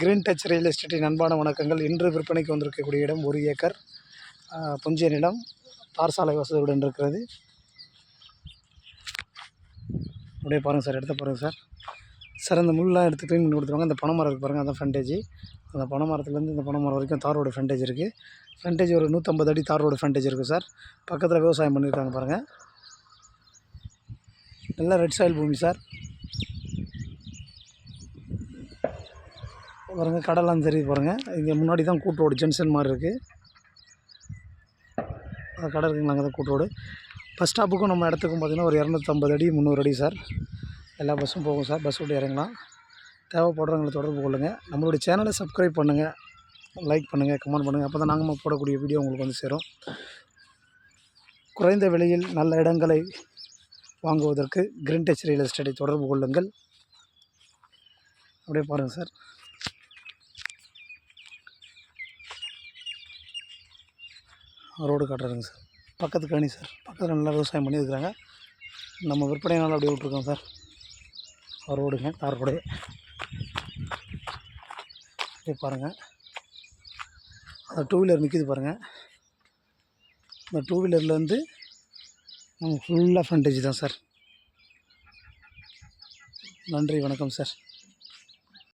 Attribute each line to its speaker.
Speaker 1: Green touch real எஸ்டேட்டின் அன்பான வணக்கங்கள். இன்று விற்பனைக்கு வந்திருக்கக்கூடிய இடம் ஒரு ஏக்கர். புஞ்சிய நிலம் தார் சாலை வசதியுடன் இருக்கிறது. அப்படியே பாருங்கள் சார் எடுத்து பாருங்கள் சார். சார் அந்த முள்ளெலாம் எடுத்து க்ளீன் பண்ணி கொடுத்துருவாங்க. அந்த பனைமரம் இருக்குது பாருங்கள் அதான் ஃப்ரண்டேஜ் அந்த பனைமரத்துலேருந்து இந்த பனைமரம் வரைக்கும் தாரோட ஃப்ரண்டேஜ் இருக்குது ஃப்ரண்டேஜ் ஒரு நூற்றம்பது அடி தார் ரோடு ஃப்ரண்டேஜ் இருக்குது சார். பக்கத்தில் விவசாயம் பண்ணியிருக்காங்க பாருங்கள் நல்ல ரெட் சாயில் பூமி சார். பாருங்க கடலாம் தெரியுது பாருங்கள் இங்கே முன்னாடி தான் கூட்டு ரோடு ஜங்ஷன் மாதிரி இருக்குது அது கடை இருக்குங்களா அங்கே தான் கூட்டு ரோடு. பஸ் ஸ்டாப்புக்கும் நம்ம இடத்துக்கும் பார்த்திங்கன்னா ஒரு இரநூத்தம்பது அடி முந்நூறு அடி சார். எல்லா பஸ்ஸும் போகும் சார் பஸ் விட்டு இறங்கலாம். தேவைப்படுறவங்களை தொடர்பு கொள்ளுங்கள் நம்மளுடைய சேனலை சப்ஸ்கிரைப் பண்ணுங்கள் லைக் பண்ணுங்கள் கமெண்ட் பண்ணுங்கள் அப்போ தான் நாங்கள் போடக்கூடிய வீடியோ உங்களுக்கு வந்து சேரும். குறைந்த விலையில் நல்ல இடங்களை வாங்குவதற்கு கிரீன் டச் ரியல் எஸ்டேட்டை தொடர்பு கொள்ளுங்கள். அப்படியே பாருங்கள் சார். Road காட்டுறதுங்க sir. பக்கத்து கணி சார். பக்கத்தில் நல்லா விவசாயம் பண்ணியிருக்கிறாங்க. நம்ம விற்பனையினால் அப்படியே விட்ருக்கோம் சார். ரோடுங்க தார் ரோடு. அப்படியே பாருங்கள் அந்த டூ வீலர் நிற்கிது பாருங்கள் இந்த டூ வீலர்லேருந்து நம்ம ஃபுல்லாக ஃப்ரண்டேஜ் தான் சார். நன்றி வணக்கம் சார்.